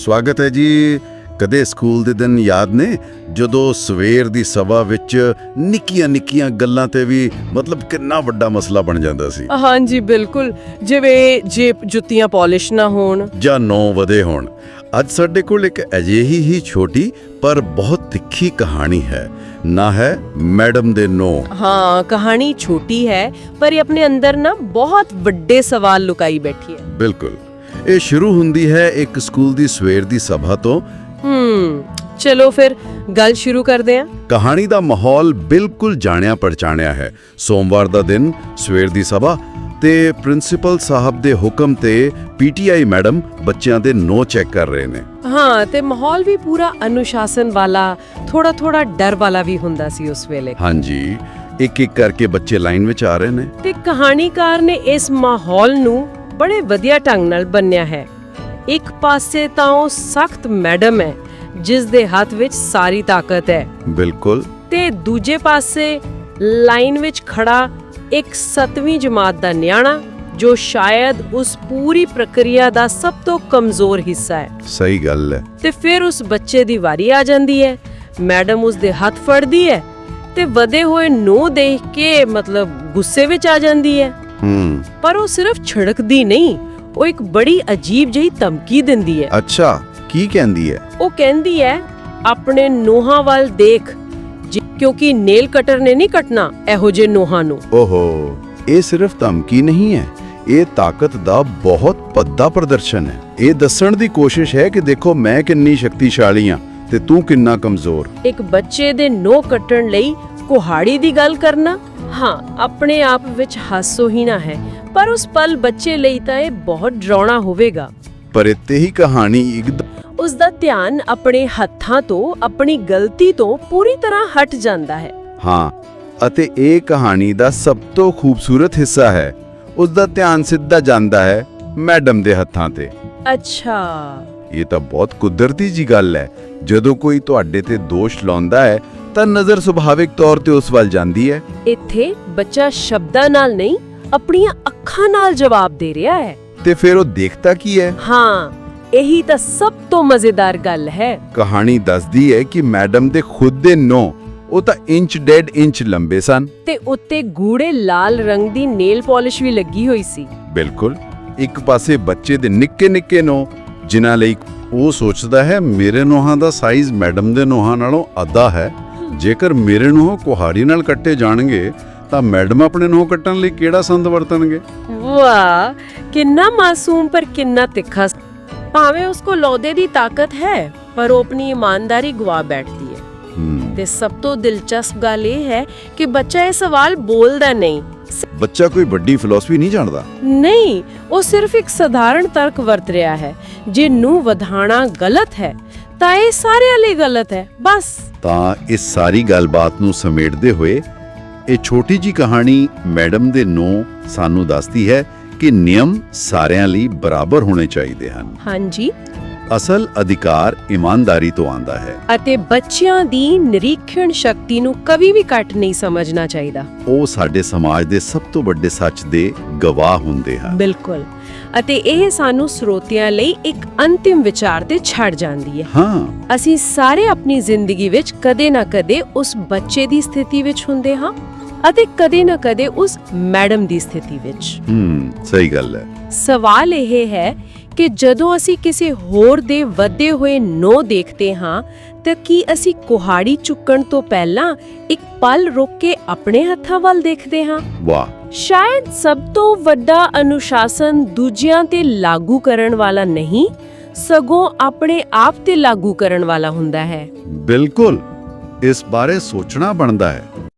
ਸਵਾਗਤ ਹੈ ਜੀ। ਕਦੇ ਸਕੂਲ ਦੇ ਦਿਨ ਯਾਦ ਨੇ? ਜਦੋਂ ਸਵੇਰ ਦੀ ਸਭਾ ਵਿੱਚ ਨਿੱਕੀਆਂ ਨਿੱਕੀਆਂ ਗੱਲਾਂ ਤੇ ਵੀ ਮਤਲਬ ਕਿੰਨਾ ਵੱਡਾ ਮਸਲਾ ਬਣ ਜਾਂਦਾ ਸੀ। ਹਾਂਜੀ ਬਿਲਕੁਲ। ਜਿਵੇਂ ਜੇ ਜੁੱਤੀਆਂ ਪਾਲਿਸ਼ ਨਾ ਹੋਣ। ਜਾਂ ਨੌ ਵਧੇ ਹੋਣ। ਅੱਜ ਸਾਡੇ ਕੋਲ ਇੱਕ ਅਜਿਹੀ ਹੀ ਛੋਟੀ ਪਰ ਬਹੁਤ ਤਿੱਖੀ ਕਹਾਣੀ ਹੈ। ਨਾ ਹੈ ਮੈਡਮ ਦੇ ਨੋ। ਹਾਂ ਕਹਾਣੀ ਛੋਟੀ ਹੈ ਪਰ ਇਹ ਆਪਣੇ ਅੰਦਰ ਨਾ ਬਹੁਤ ਵੱਡੇ ਸਵਾਲ ਲੁਕਾਈ ਬੈਠੀ ਹੈ। ਬਿਲਕੁਲ। ਇਹ ਸ਼ੁਰੂ ਹੁੰਦੀ ਹੈ ਇੱਕ ਸਕੂਲ ਦੀ ਸਵੇਰ ਦੀ ਸਭਾ ਤੋਂ। ਹੂੰ ਚਲੋ ਫਿਰ ਗੱਲ ਸ਼ੁਰੂ ਕਰਦੇ ਹਾਂ ਕਹਾਣੀ ਦਾ ਮਾਹੌਲ ਬਿਲਕੁਲ ਜਾਣਿਆ ਪਛਾਣਿਆ ਹੈ। ਸੋਮਵਾਰ ਦਾ ਦਿਨ ਸਵੇਰ ਦੀ ਸਭਾ ਤੇ ਪ੍ਰਿੰਸੀਪਲ ਸਾਹਿਬ ਦੇ ਹੁਕਮ ਤੇ ਪੀਟੀਆਈ ਮੈਡਮ ਬੱਚਿਆਂ ਦੇ ਨੋ ਚੈੱਕ ਕਰ ਰਹੇ ਨੇ। ਹਾਂ ਤੇ ਮਾਹੌਲ ਵੀ ਪੂਰਾ ਅਨੁਸ਼ਾਸਨ ਵਾਲਾ ਥੋੜਾ ਥੋੜਾ ਡਰ ਵਾਲਾ ਵੀ ਹੁੰਦਾ ਸੀ ਉਸ ਵੇਲੇ। ਹਾਂਜੀ ਇੱਕ ਇੱਕ ਕਰਕੇ ਬੱਚੇ ਲਾਈਨ ਵਿੱਚ ਆ ਰਹੇ ਨੇ। ਤੇ ਕਹਾਣੀਕਾਰ ਨੇ ਇਸ ਮਾਹੌਲ ਨੂੰ ਬੜੇ ਵਧੀਆ ਢੰਗ ਨਾਲ ਬੰਨਿਆ ਹੈ। ਇੱਕ ਪਾਸੇ ਤਾਂ ਉਹ ਸਖਤ ਮੈਡਮ ਹੈ ਜਿਸ ਦੇ ਹੱਥ ਵਿੱਚ ਸਾਰੀ ਤਾਕਤ ਹੈ। ਬਿਲਕੁਲ। ਤੇ ਦੂਜੇ ਪਾਸੇ ਲਾਈਨ ਵਿੱਚ ਖੜਾ ਇੱਕ ਸੱਤਵੀਂ ਜਮਾਤ ਦਾ ਨਿਆਣਾ ਜੋ ਸ਼ਾਇਦ ਉਸ ਪੂਰੀ ਪ੍ਰਕਿਰਿਆ ਦਾ ਸਭ ਤੋਂ ਕਮਜ਼ੋਰ ਹਿੱਸਾ ਹੈ। ਸਹੀ ਗੱਲ ਹੈ। ਤੇ ਫਿਰ ਉਸ ਬੱਚੇ ਦੀ ਵਾਰੀ ਆ ਜਾਂਦੀ ਹੈ। ਮੈਡਮ ਉਸ ਦੇ ਹੱਥ ਫੜਦੀ ਹੈ ਤੇ ਵਧੇ ਹੋਏ ਨੂੰ ਦੇਖ ਕੇ ਮਤਲਬ ਗੁੱਸੇ ਵਿੱਚ ਆ ਜਾਂਦੀ ਹੈ। ਹੂੰ। ਪਰ ਉਹ ਸਿਰਫ ਛਿੜਕਦੀ ਨਹੀਂ ਉਹ ਇੱਕ ਬੜੀ ਅਜੀਬ ਜਿਹੀ ਧਮਕੀ ਦਿੰਦੀ ਹੈ। ਅੱਛਾ ਕੀ ਕਹਿੰਦੀ ਹੈ? ਉਹ ਕਹਿੰਦੀ ਹੈ ਆਪਣੇ ਨੋਹਾਂ ਵੱਲ ਦੇਖ ਜਿ- ਕਿਉਂਕਿ ਨੇਲ ਕਟਰ ਨੇ ਨਹੀਂ ਕੱਟਣਾ ਇਹੋ ਜਿਹੇ ਨੋਹਾਂ ਨੂੰ। ਓਹੋ ਇਹ ਸਿਰਫ ਧਮਕੀ ਨਹੀਂ ਹੈ ਇਹ ਤਾਕਤ ਦਾ ਬਹੁਤ ਪੱਦਾ ਪ੍ਰਦਰਸ਼ਨ ਹੈ। ਇਹ ਦੱਸਣ ਦੀ ਕੋਸ਼ਿਸ਼ ਹੈ ਕਿ ਦੇਖੋ ਮੈਂ ਕਿੰਨੀ ਸ਼ਕਤੀਸ਼ਾਲੀ ਹਾਂ ਤੇ ਤੂੰ ਕਿੰਨਾ ਕਮਜ਼ੋਰ। ਇੱਕ ਬੱਚੇ ਦੇ ਨੋਹ ਕੱਟਣ ਲਈ ਕੁਹਾੜੀ ਦੀ ਗੱਲ ਕਰਨਾ ਹਾਂ ਆਪਣੇ ਆਪ ਵਿੱਚ ਹਾਸੋਹੀਣਾ ਹੈ ਪਰ ਉਸ ਪਲ ਬੱਚੇ ਲਈ ਤਾਂ ਇਹ ਬਹੁਤ ਡਰਾਉਣਾ ਹੋਵੇਗਾ। ਪਰ ਇੱਥੇ ਹੀ ਕਹਾਣੀ ਉਸ ਦਾ ਧਿਆਨ ਆਪਣੇ ਹੱਥਾਂ ਤੋਂ ਆਪਣੀ ਗਲਤੀ ਤੋਂ ਪੂਰੀ ਤਰ੍ਹਾਂ ਹਟ ਜਾਂਦਾ ਹੈ। ਹਾਂ ਅਤੇ ਇਹ ਕਹਾਣੀ ਦਾ ਸਭ ਤੋਂ ਖੂਬਸੂਰਤ ਹਿੱਸਾ ਹੈ। ਉਸ ਦਾ ਧਿਆਨ ਸਿੱਧਾ ਜਾਂਦਾ ਹੈ ਮੈਡਮ ਦੇ ਹੱਥਾਂ ਤੇ। ਅੱਛਾ। ਇਹ ਤਾਂ ਬਹੁਤ ਕੁਦਰਤੀ ਜੀ ਗੱਲ ਹੈ। ਜਦੋਂ ਕੋਈ ਤੁਹਾਡੇ ਤੇ ਦੋਸ਼ ਲਾਉਂਦਾ ਹੈ ਤਾਂ ਨਜ਼ਰ ਸੁਭਾਵਿਕ ਤੌਰ ਤੇ ਉਸ ਵੱਲ ਜਾਂਦੀ ਹੈ। ਇੱਥੇ ਬੱਚਾ ਸ਼ਬਦਾਂ ਨਾਲ ਨਹੀਂ ਆਪਣੀਆਂ ਅੱਖਾਂ ਨਾਲ ਜਵਾਬ ਦੇ ਰਿਹਾ ਹੈ। ਤੇ ਫਿਰ ਉਹ ਦੇਖਦਾ ਕੀ ਹੈ? ਹਾਂ ਇਹੀ ਤਾਂ ਸਭ ਤੋਂ ਮਜ਼ੇਦਾਰ ਗੱਲ ਹੈ। ਕਹਾਣੀ ਦੱਸਦੀ ਹੈ ਕਿ ਮੈਡਮ ਦੇ ਖੁਦ ਦੇ ਨੋ ਉਹ ਤਾਂ ਇੰਚ ਡੈਡ ਇੰਚ ਲੰਬੇ ਸਨ। ਤੇ ਉੱਤੇ ਗੂੜੇ ਲਾਲ ਰੰਗ ਦੀ ਨੇਲ ਪਾਲਿਸ਼ ਵੀ ਲੱਗੀ ਹੋਈ ਸੀ। ਬਿਲਕੁਲ ਇੱਕ ਪਾਸੇ ਬੱਚੇ ਦੇ ਨਿੱਕੇ ਨਿੱਕੇ ਨੋ ਜਿਨ੍ਹਾਂ ਲਈ ਉਹ ਸੋਚਦਾ ਹੈ ਮੇਰੇ ਨੋਹਾਂ ਦਾ ਸਾਈਜ਼ ਮੈਡਮ ਦੇ ਨੋਹਾਂ ਨਾਲੋਂ ਅੱਧਾ ਹੈ। ਜੇਕਰ ਮੇਰੇ ਨੋਹ ਕੁਹਾੜੀ ਨਾਲ ਕੱਟੇ ਜਾਣਗੇ ਤਾਂ ਮੈਡਮ ਆਪਣੇ ਨੋਹ ਕੱਟਣ ਲਈ ਕਿਹੜਾ ਸੰਦ ਵਰਤਣਗੇ? ਵਾਹ ਕਿੰਨਾ ਮਾਸੂਮ ਪਰ ਕਿੰਨਾ ਤਿੱਖਾ ਭਾਵੇਂ ਉਸ ਕੋ ਲੌਦੇ ਦੀ ਤਾਕਤ ਹੈ ਪਰ ਉਹ ਆਪਣੀ ਇਮਾਨਦਾਰੀ ਗਵਾ ਬੈਠਦੀ ਹੈ। ਤੇ ਸਭ ਤੋਂ ਦਿਲਚਸਪ ਗੱਲ ਇਹ ਹੈ ਕਿ ਬੱਚਾ ਇਹ ਸਵਾਲ ਬੋਲਦਾ ਨਹੀਂ। ਬੱਚਾ ਕੋਈ ਵੱਡੀ ਫਿਲਾਸਫੀ ਨਹੀਂ ਜਾਣਦਾ? ਨਹੀਂ ਉਹ ਸਿਰਫ ਇੱਕ ਸਧਾਰਨ ਤਰਕ ਵਰਤ ਰਿਹਾ ਹੈ। ਜੇ ਨੂੰ ਵਧਾਣਾ ਗਲਤ ਹੈ ਤਾਂ ਇਹ ਸਾਰਿਆਂ ਲਈ ਗਲਤ ਹੈ ਬਸ। ਤਾਂ ਇਸ ਸਾਰੀ ਗੱਲਬਾਤ ਨੂੰ ਸਮੇਟਦੇ ਹੋਏ ਇਹ ਛੋਟੀ ਜੀ ਕਹਾਣੀ ਮੈਡਮ ਦੇ ਨੋ ਸਾਨੂੰ ਦੱਸਦੀ ਹੈ ਕਿ ਨਿਯਮ ਸਾਰਿਆਂ ਲਈ ਬਰਾਬਰ ਹੋਣੇ ਚਾਹੀਦੇ ਹਨ। ਹਾਂਜੀ। ਅਸਲ ਅਧਿਕਾਰ ਇਮਾਨਦਾਰੀ ਤੋਂ ਆਂਦਾ ਹੈ। ਅਤੇ ਬੱਚਿਆਂ ਦੀ ਨਿਰੀਖਣ ਸ਼ਕਤੀ ਨੂੰ ਕਦੀ ਵੀ ਘੱਟ ਨਹੀਂ ਸਮਝਣਾ ਚਾਹੀਦਾ। ਉਹ ਸਾਡੇ ਸਮਾਜ ਦੇ ਸਭ ਤੋਂ ਵੱਡੇ ਸੱਚ ਦੇ ਗਵਾਹ ਹੁੰਦੇ ਹਨ। ਬਿਲਕੁਲ। ਅਤੇ ਇਹ ਸਾਨੂੰ ਸਰੋਤਿਆਂ ਲਈ ਇੱਕ ਅੰਤਿਮ ਵਿਚਾਰ ਤੇ ਛੱਡ ਜਾਂਦੀ ਹੈ। ਹਾਂ। ਅਸੀਂ ਸਾਰੇ ਆਪਣੀ ਜ਼ਿੰਦਗੀ ਵਿੱਚ ਕਦੇ ਨਾ ਕਦੇ ਉਸ ਬੱਚੇ ਦੀ ਸਥਿਤੀ ਵਿੱਚ ਹੁੰਦੇ ਹਾਂ ਅਤੇ ਕਦੇ ਨਾ ਕਦੇ ਉਸ ਮੈਡਮ ਦੀ ਸਥਿਤੀ ਵਿੱਚ। ਹੂੰ ਸਹੀ ਗੱਲ ਹੈ। ਸਵਾਲ ਇਹ ਹੈ ਕਿ ਜਦੋਂ ਅਸੀਂ ਕਿਸੇ ਹੋਰ ਦੇ ਵਧੇ ਹੋਏ ਨੋ ਦੇਖਦੇ ਹਾਂ ਤਾਂ ਕੀ ਅਸੀਂ ਕੁਹਾੜੀ ਚੁੱਕਣ ਤੋਂ ਪਹਿਲਾਂ ਇੱਕ ਪਲ ਰੁਕ ਕੇ ਆਪਣੇ ਹੱਥਾਂ ਵੱਲ ਦੇਖਦੇ ਹਾਂ? ਵਾਹ। ਸ਼ਾਇਦ ਸਭ ਤੋਂ ਵੱਡਾ ਅਨੁਸ਼ਾਸਨ ਦੂਜਿਆਂ ਤੇ ਲਾਗੂ ਕਰਨ ਵਾਲਾ ਨਹੀਂ ਸਗੋਂ ਆਪਣੇ ਆਪ ਤੇ ਲਾਗੂ ਕਰਨ ਵਾਲਾ ਹੁੰਦਾ ਹੈ। ਬਿਲਕੁਲ। ਇਸ ਬਾਰੇ ਸੋਚਣਾ ਬਣਦਾ ਹੈ।